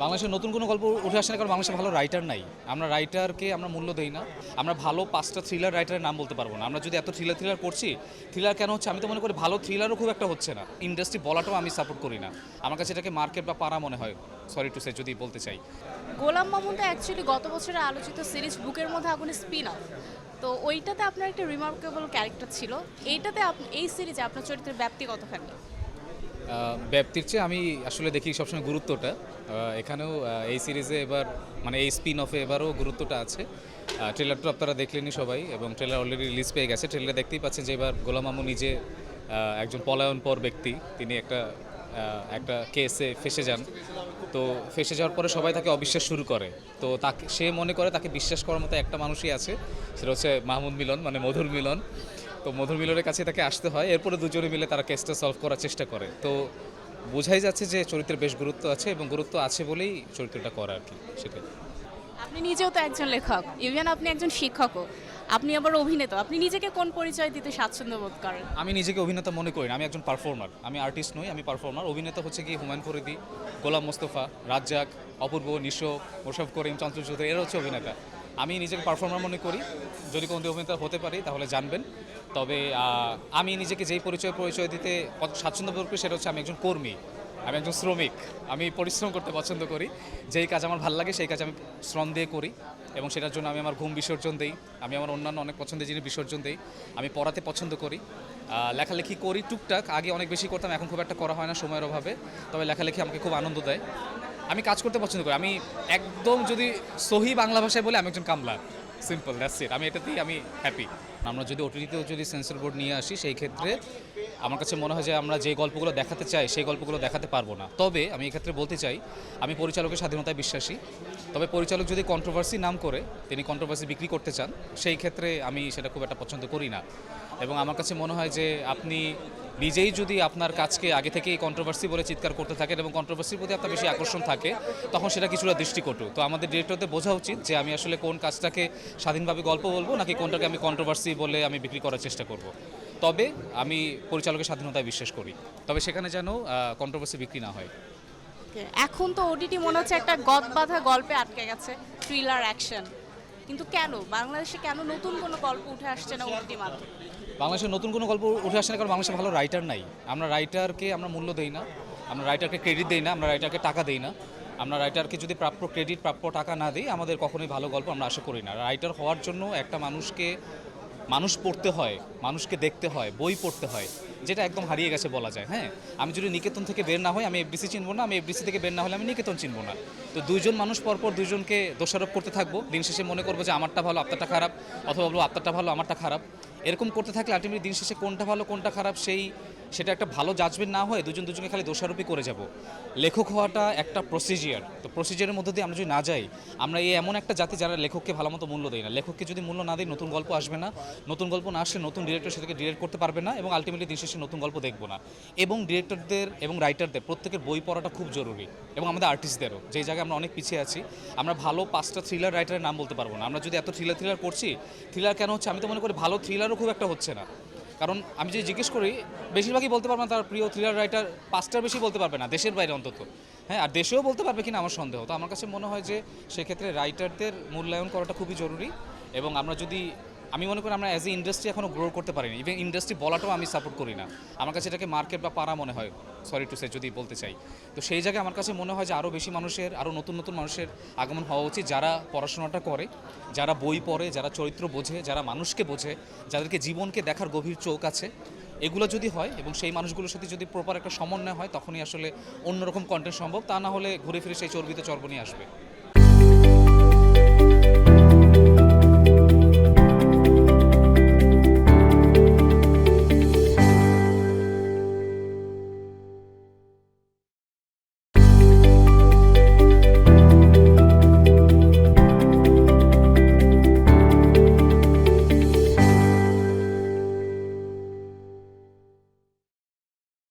বাংলাদেশের নতুন কোনো গল্প উঠে আসে না কারণ বাংলাদেশে ভালো রাইটার নাই। আমরা রাইটারকে আমরা মূল্য দেই না। আমরা ভালো পাঁচটা থ্রিলার রাইটারের নাম বলতে পারব না। আমরা যদি এত থ্রিলার থ্রিলার করছি থ্রিলার কেন হচ্ছে? আমি তো মনে করি ভালো থ্রিলারও খুব একটা হচ্ছে না। ইন্ডাস্ট্রি বলাটাও আমি সাপোর্ট করি না। আমার কাছে এটাকে মার্কেট বা পাড়া মনে হয়। সরি টু সে যদি বলতে চাই। গোলাম মামুনটা অ্যাকচুয়ালি গত বছরের আলোচিত সিরিজ বুকের মধ্যে আগুনের স্পিন অফ তো ওইটাতে আপনার একটা রিমার্কেবল ক্যারেক্টার ছিল। এইটাতে এই সিরিজে আপনার চরিত্রের ব্যাপ্তি কতখানি? ব্যাপ্তির চেয়ে আমি আসলে দেখি সবসময় গুরুত্বটা। এখানেও এই সিরিজে এবার মানে এই স্পিন অফে এবারও গুরুত্বটা আছে। ট্রেলারটা আপনারা দেখলেনই সবাই এবং ট্রেলার অলরেডি রিলিজ পেয়ে গেছে। ট্রেলারে দেখতেই পাচ্ছেন যে এবার গোলাম মামু নিজে একজন পলায়নপর ব্যক্তি। তিনি একটা একটা কেসে ফেসে যান। তো ফেসে যাওয়ার পরে সবাই তাকে অবিশ্বাস শুরু করে। তো তাকে, সে মনে করে তাকে বিশ্বাস করার মতো একটা মানুষই আছে। সেটা হচ্ছে মাহমুদ মিলন মানে মধুর মিলন। তো মধুর মিলনের কাছে তাকে আসতে হয়। এরপরে দুজনে মিলে তারা কেসটা সলভ করার চেষ্টা করে। তো বোঝাই যাচ্ছে যে চরিত্রের বেশ গুরুত্ব আছে এবং গুরুত্ব আছে বলেই চরিত্রটা করা আর কি সেটাই। আপনি নিজেও তো একজন লেখক। ইভেন আপনি একজন শিক্ষকও। আপনি আবার অভিনেতা। আপনি নিজেকে কোন পরিচয় দিতে স্বাচ্ছন্দ্য বোধ করেন? আমি নিজেকে অভিনেতা মনে করি না। আমি একজন পারফর্মার আমি আর্টিস্ট নই আমি পারফর্মার অভিনেতা হচ্ছে কি হুমায়ুন ফরিদি গোলাম মোস্তফা রাজ্জাক অপূর্ব নিশো মোশাফ করিম চন্দ্র চৌধুরী এরা হচ্ছে অভিনেতা। আমি নিজেকে পারফর্মার মনে করি। যদি কোনো অভিনেতা হতে পারি, তাহলে জানবেন। তবে আমি নিজেকে যেই পরিচয় পরিচয় দিতে কত স্বাচ্ছন্দ্য করি, সেটা হচ্ছে আমি একজন কর্মী। আমি একজন শ্রমিক। আমি পরিশ্রম করতে পছন্দ করি। যেই কাজ আমার ভালো লাগে, সেই কাজ আমি শ্রম দিয়ে করি। এবং সেটার জন্য আমি আমার ঘুম বিসর্জন দিই। আমি আমার অন্যান্য অনেক পছন্দের জিনিস বিসর্জন দিই। আমি পড়াতে পছন্দ করি। লেখালেখি করি টুকটাক। আগে অনেক বেশি করতাম, এখন খুব একটা করা হয় না সময়ের অভাবে। তবে লেখালেখি আমাকে খুব আনন্দ দেয়। আমি কাজ করতে পছন্দ করি। আমি একদম যদি সহি বাংলা ভাষায় বলে, আমি একজন কামলা সিম্পল দ্যাটস ইট আমি এটাতেই আমি হ্যাপি আমরা যদি ওটিটিতেও যদি সেন্সর বোর্ড নিয়ে আসি, সেই ক্ষেত্রে আমার কাছে মনে হয় যে আমরা যে গল্পগুলো দেখাতে চাই, সেই গল্পগুলো দেখাতে পারব না। তবে আমি এক্ষেত্রে বলতে চাই, আমি পরিচালকের স্বাধীনতায় বিশ্বাসী। তবে পরিচালক যদি কন্ট্রোভার্সি নাম করে, তিনি কন্ট্রোভার্সি বিক্রি করতে চান, সেই ক্ষেত্রে আমি সেটা খুব একটা পছন্দ করি না। এবং আমার কাছে মনে হয় যে আপনি নিজেই যদি আপনার কাজকে আগে থেকেই কন্ট্রোভার্সি বলে চিৎকার করতে থাকেন এবং কন্ট্রোভার্সির প্রতি আপনার বেশি আকর্ষণ থাকে, তখন সেটা কিছুটা দৃষ্টিকটু। তো আমাদের ডিরেক্টরদের বোঝা উচিত যে আমি আসলে কোন কাজটাকে স্বাধীনভাবে গল্প বলব নাকি কোনটাকে আমি কন্ট্রোভার্সি বলে আমি বিক্রি করার চেষ্টা করব। তবে আমি পরিচালকের স্বাধীনতায় বিশ্বাস করি। তবে সেখানে যেন কন্ট্রোভার্সি বিক্রি না হয়। এখন তো ওটিটি মনে হচ্ছে একটা গদ বাঁধা গল্পে আটকে গেছে থ্রিলার অ্যাকশন কিন্তু কেন? বাংলাদেশে কেন নতুন কোনো গল্প উঠে আসছে না ওটিটি মাধ্যমে? বাংলাদেশের নতুন কোনো গল্প উঠে আসে না কারণ বাংলাদেশে ভালো রাইটার নাই। আমরা রাইটারকে আমরা মূল্য দেই না। আমরা রাইটারকে ক্রেডিট দেই না, আমরা রাইটারকে টাকা দেই না। আমরা রাইটারকে যদি প্রাপ্য ক্রেডিট প্রাপ্য টাকা না দিই, আমাদের কখনোই ভালো গল্প আমরা আশা করি না। রাইটার হওয়ার জন্য একটা মানুষকে, মানুষ পড়তে হয়, মানুষকে দেখতে হয়, বই পড়তে হয়, যেটা একদম হারিয়ে গেছে বলা যায় হ্যাঁ? আমি যদি নিকেতন থেকে বের না হই, আমি এফডিসি চিনবো না, আমি এফডিসি থেকে বের না হলে আমি নিকেতন চিনবো না। তো দুইজন মানুষ পরপর দুইজনকে দোষারোপ করতে থাকব। দিন শেষে মনে করব যে, আমারটা ভালো, আপনারটা খারাপ, অথবা বলব, আপনারটা ভালো, আমারটা খারাপ। এরকম করতে থাকলে আলটিমেটলি দিন শেষে কোনটা ভালো কোনটা খারাপ সেই সেটা একটা ভালো জাজমেন্ট না হয়ে দুজন দুজনকে খালি দোষারোপই করে যাব। লেখক হওয়াটা একটা প্রসিজিয়ার তো প্রসিজিয়ারের মধ্যে দিয়ে আমরা যদি না যাই, আমরা এই এমন একটা জাতি যারা লেখককে ভালো মতো মূল্য দেয় না। লেখককে যদি মূল্য না দিই নতুন গল্প আসবে না। নতুন গল্প না আসলে নতুন ডিরেক্টর সেটাকে ডিরেক্ট করতে পারবে না এবং আলটিমেটলি দিন শেষে নতুন গল্প দেখব না। এবং ডিরেক্টরদের এবং রাইটারদের প্রত্যেকের বই পড়াটা খুব জরুরি এবং আমাদের আর্টিস্টদেরও যেই জায়গায় আমরা অনেক পিছিয়ে আছি, আমরা ভালো পাঁচটা থ্রিলার রাইটারের নাম বলতে পারব না। আমরা যদি এত থ্রিলার থ্রিলার করছি থ্রিলার কেন হচ্ছে? আমি তো মনে করি ভালো থ্রিলারও খুব একটা হচ্ছে না। কারণ আমি যদি জিজ্ঞেস করি, বেশিরভাগই বলতে পারবে না তার প্রিয় থ্রিলার রাইটার পাঁচটার বেশি বলতে পারবে না, দেশের বাইরে অন্তত। হ্যাঁ আর দেশেও বলতে পারবে কিনা আমার সন্দেহ। তো আমার কাছে মনে হয় যে, সেক্ষেত্রে রাইটারদের মূল্যায়ন করাটা খুবই জরুরি এবং আমরা যদি আমি মনে করি আমরা অ্যাজ এ ইন্ডাস্ট্রি এখনও গ্রো করতে পারিনি। ইভেন ইন্ডাস্ট্রি বলাটাও আমি সাপোর্ট করি না। আমার কাছে এটাকে মার্কেট বা পাড়া মনে হয়। সরি টু সে যদি বলতে চাই। তো সেই জায়গায় আমার কাছে মনে হয় যে আরও বেশি মানুষের আরও নতুন নতুন মানুষের আগমন হওয়া উচিত। যারা পড়াশোনাটা করে, যারা বই পড়ে, যারা চরিত্র বোঝে, যারা মানুষকে বোঝে, যাদেরকে জীবনকে দেখার গভীর চোখ আছে, এগুলো যদি হয় এবং সেই মানুষগুলোর সাথে যদি প্রপার একটা সমন্বয় হয়, তখনই আসলে অন্যরকম কন্টেন্ট সম্ভব। তা না হলে ঘুরে ফিরে সেই চর্বিত চর্বণই আসবে।